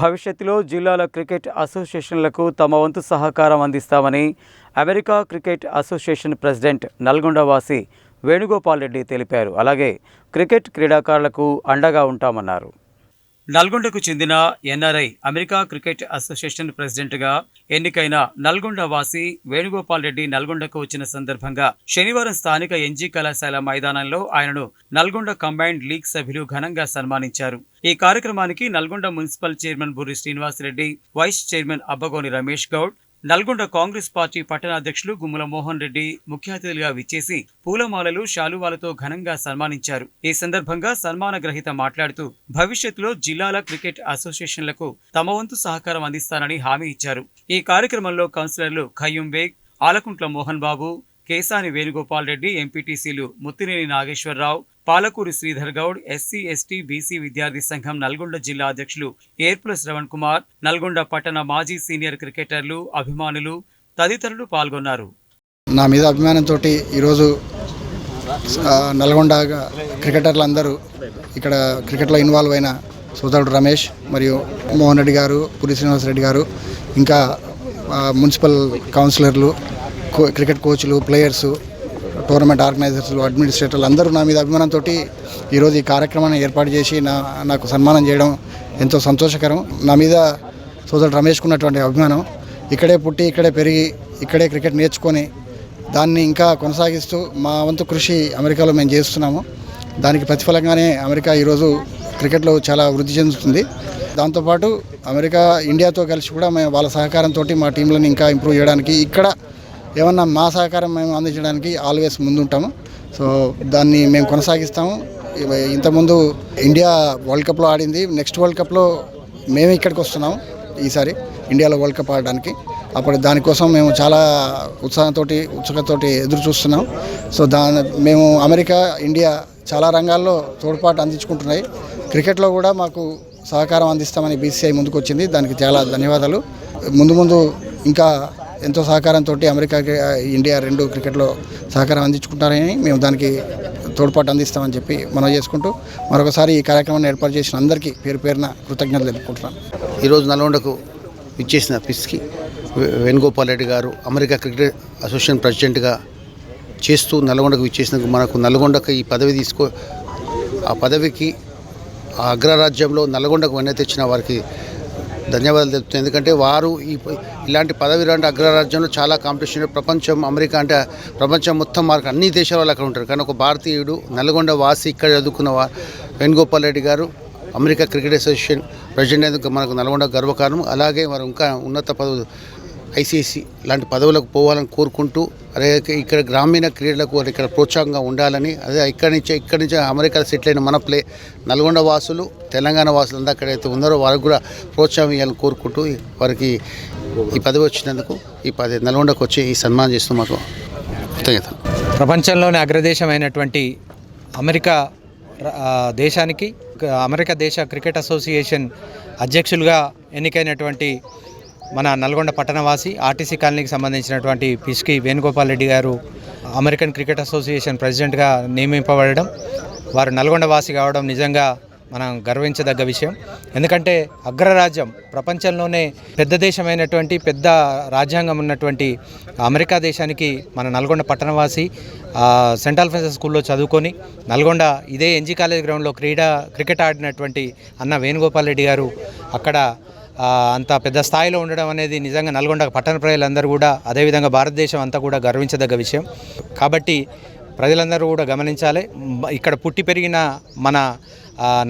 భవిష్యత్తులో జిల్లాల క్రికెట్ అసోసియేషన్లకు తమ వంతు సహకారం అందిస్తామని America cricket association president Nalgonda వాసి వేణుగోపాల్ రెడ్డి తెలిపారు. అలాగే క్రికెట్ క్రీడాకారులకు అండగా ఉంటామన్నారు. నల్గొండకు చెందిన ఎన్ఆర్ఐ అమెరికా క్రికెట్ అసోసియేషన్ ప్రెసిడెంట్గా ఎన్నికైన నల్గొండ వాసి వేణుగోపాల్ రెడ్డి నల్గొండకు వచ్చిన సందర్భంగా శనివారం స్థానిక ఎన్జీ కళాశాల మైదానంలో ఆయనను నల్గొండ కంబైన్డ్ లీగ్ సభ్యులు ఘనంగా సన్మానించారు. ఈ కార్యక్రమానికి Nalgonda municipal chairman Burri Srinivasa Reddy vice chairman Abbagoni Ramesh Goud Nalgonda Congress party పట్టణాధ్యక్షులు Gummala Mohan Reddy ముఖ్య అతిథులుగా విచ్చేసి పూలమాలలు శాలువాలతో ఘనంగా సన్మానించారు. ఈ సందర్భంగా సన్మాన గ్రహీత మాట్లాడుతూ భవిష్యత్తులో జిల్లాల క్రికెట్ అసోసియేషన్లకు తమ వంతు సహకారం అందిస్తానని హామీ ఇచ్చారు. ఈ కార్యక్రమంలో కౌన్సిలర్లు ఖయ్యూం బేగ్ ఆలకుంట్ల మోహన్ బాబు కేసాని వేణుగోపాల్ రెడ్డి ఎంపీటీసీలు Muttineni Nageswararao Palakuri Sridhar Goud SC ST BC విద్యార్థి సంఘం నల్గొండ జిల్లా అధ్యక్షులు ఏర్పుల శ్రవణ్ కుమార్ నల్గొండ పట్టణ మాజీ సీనియర్ క్రికెటర్లు అభిమానులు తదితరులు పాల్గొన్నారు. నా మీద అభిమానంతో ఈరోజు నల్గొండ క్రికెటర్లు అందరూ ఇక్కడ క్రికెట్లో ఇన్వాల్వ్ అయిన సోదరుడు రమేష్ మరియు మోహన్ రెడ్డి గారు పురి శ్రీనివాస్ రెడ్డి గారు ఇంకా మున్సిపల్ కౌన్సిలర్లు కో క్రికెట్ కోచ్లు ప్లేయర్సు టోర్నమెంట్ ఆర్గనైజర్స్లు అడ్మినిస్ట్రేటర్లు అందరూ నా మీద అభిమానంతో ఈరోజు ఈ కార్యక్రమాన్ని ఏర్పాటు చేసి నా నాకు సన్మానం చేయడం ఎంతో సంతోషకరం. నా మీద సోదరుడు రమేష్కు ఉన్నటువంటి అభిమానం. ఇక్కడే పుట్టి ఇక్కడే పెరిగి ఇక్కడే క్రికెట్ నేర్చుకొని దాన్ని ఇంకా కొనసాగిస్తూ మా వంతు కృషి అమెరికాలో మేము చేస్తున్నాము. దానికి ప్రతిఫలంగానే అమెరికా ఈరోజు క్రికెట్లో చాలా వృద్ధి చెందుతుంది. దాంతోపాటు అమెరికా ఇండియాతో కలిసి కూడా మేము వాళ్ళ సహకారంతో మా టీంలను ఇంకా ఇంప్రూవ్ చేయడానికి ఇక్కడ ఏమన్నా మా సహకారం మేము అందించడానికి ఆల్వేస్ ముందుంటాము. సో దాన్ని మేము కొనసాగిస్తాము. ఇంతకుముందు ఇండియా వరల్డ్ కప్లో ఆడింది. నెక్స్ట్ వరల్డ్ కప్లో మేము ఇక్కడికి వస్తున్నాము ఈసారి ఇండియాలో వరల్డ్ కప్ ఆడడానికి. అప్పుడు దానికోసం మేము చాలా ఉత్సాహంతో ఉత్సుకతోటి ఎదురు చూస్తున్నాం సో దాని మేము అమెరికా ఇండియా చాలా రంగాల్లో తోడ్పాటు అందించుకుంటున్నాయి. క్రికెట్లో కూడా మాకు సహకారం అందిస్తామని బీసీఐ ముందుకు వచ్చింది దానికి చాలా ధన్యవాదాలు. ముందు ముందు ఇంకా ఎంతో సహకారంతో అమెరికా ఇండియా రెండు క్రికెట్లో సహకారం అందించుకుంటారని మేము దానికి తోడ్పాటు అందిస్తామని చెప్పి మనం చేసుకుంటూ మరొకసారి ఈ కార్యక్రమాన్ని ఏర్పాటు చేసిన అందరికీ పేరు పేరున కృతజ్ఞతలు తెలుపుకుంటున్నాను. ఈరోజు నల్గొండకు ఇచ్చేసిన పిస్కి వేణుగోపాల్ రెడ్డి గారు అమెరికా క్రికెట్ అసోసియేషన్ ప్రెసిడెంట్గా చేస్తూ నల్గొండకు ఇచ్చేసిన మనకు నల్గొండకు ఈ పదవి తీసుకో ఆ పదవికి ఆ అగ్రరాజ్యంలో నల్గొండకు వెన్న తెచ్చిన వారికి ధన్యవాదాలు తెలుపుతాను ఎందుకంటే వారు ఈ ఇలాంటి పదవి లాంటి అగ్రరాజ్యంలో చాలా కాంపిటీషన్ ప్రపంచం అమెరికా అంటే ప్రపంచం మొత్తం మార్కు అన్ని దేశాల వాళ్ళు అక్కడ ఉంటారు. కానీ ఒక భారతీయుడు నల్గొండ వాసి ఇక్కడ చదువుకున్న వారు వేణుగోపాల్ రెడ్డి గారు అమెరికా క్రికెట్ అసోసియేషన్ ప్రెసిడెంట్ మనకు నల్గొండ గర్వకారణం. అలాగే వారు ఇంకా ఉన్నత పదవులు ఐసీసీ లాంటి పదవులకు పోవాలని కోరుకుంటూ అదే ఇక్కడ గ్రామీణ క్రీడలకు ఇక్కడ ప్రోత్సాహంగా ఉండాలని అదే ఇక్కడి నుంచి ఇక్కడి నుంచి అమెరికా సెటిల్ అయిన మన ప్లే నల్గొండ వాసులు తెలంగాణ వాసులు అంతా ఎక్కడైతే ఉన్నారో వారికి కూడా ప్రోత్సాహం ఇవ్వాలని కోరుకుంటూ వారికి ఈ పదవి వచ్చినందుకు ఈ పది నల్గొండకు వచ్చి ఈ సన్మానం చేస్తూ మాకు కృతజ్ఞతలు. ప్రపంచంలోని అగ్రదేశమైనటువంటి అమెరికా దేశానికి అమెరికా దేశ క్రికెట్ అసోసియేషన్ అధ్యక్షులుగా ఎన్నికైనటువంటి మన నల్గొండ పట్టణవాసి ఆర్టీసీ కాలనీకి సంబంధించినటువంటి పిస్కి వేణుగోపాల్ రెడ్డి గారు అమెరికన్ క్రికెట్ అసోసియేషన్ ప్రెసిడెంట్గా నియమింపబడడం వారు నల్గొండ వాసి కావడం నిజంగా మనం గర్వించదగ్గ విషయం. ఎందుకంటే అగ్రరాజ్యం ప్రపంచంలోనే పెద్ద దేశమైనటువంటి పెద్ద రాజ్యాంగం ఉన్నటువంటి అమెరికా దేశానికి మన నల్గొండ పట్టణవాసి సెంట్రల్ సెంట్ స్కూల్లో చదువుకొని నల్గొండ ఇదే ఎన్జీ కాలేజ్ గ్రౌండ్లో క్రీడా క్రికెట్ ఆడినటువంటి అన్న వేణుగోపాల్ రెడ్డి గారు అక్కడ అంత పెద్ద స్థాయిలో ఉండడం అనేది నిజంగా నల్గొండ పట్టణ ప్రజలందరూ కూడా అదేవిధంగా భారతదేశం అంతా కూడా గర్వించదగ్గ విషయం. కాబట్టి ప్రజలందరూ కూడా గమనించాలి. ఇక్కడ పుట్టి పెరిగిన మన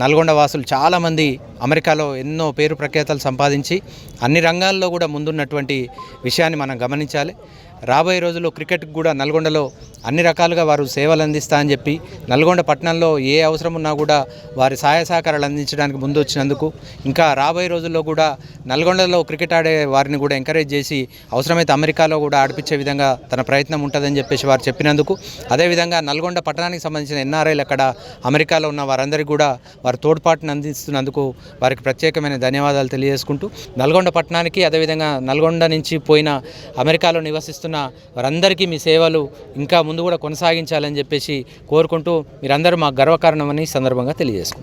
నల్గొండ వాసులు చాలామంది అమెరికాలో ఎన్నో పేరు ప్రఖ్యాతలు సంపాదించి అన్ని రంగాల్లో కూడా ముందున్నటువంటి విషయాన్ని మనం గమనించాలి. రాబోయే రోజుల్లో క్రికెట్ కూడా నల్గొండలో అన్ని రకాలుగా వారు సేవలు అందిస్తా అని చెప్పి నల్గొండ పట్టణంలో ఏ అవసరం ఉన్నా కూడా వారి సహాయ సహకారాలు అందించడానికి ముందు వచ్చినందుకు ఇంకా రాబోయే రోజుల్లో కూడా నల్గొండలో క్రికెట్ ఆడే వారిని కూడా ఎంకరేజ్ చేసి అవసరమైతే అమెరికాలో కూడా ఆడిపించే విధంగా తన ప్రయత్నం ఉంటుందని చెప్పేసి వారు చెప్పినందుకు. అదేవిధంగా నల్గొండ పట్టణానికి సంబంధించిన ఎన్ఆర్ఐలు అక్కడ అమెరికాలో ఉన్న వారందరికీ కూడా వారి తోడ్పాటును అందిస్తున్నందుకు వారికి ప్రత్యేకమైన ధన్యవాదాలు తెలియజేసుకుంటూ నల్గొండ పట్టణానికి అదేవిధంగా నల్గొండ నుంచి పోయిన అమెరికాలో నివసిస్తున్న వారందరికీ మీ సేవలు ఇంకా ముందు కూడా కొనసాగించాలని చెప్పేసి కోరుకుంటూ మీరందరూ మాకు గర్వకారణమని సందర్భంగా తెలియజేసుకుంటాం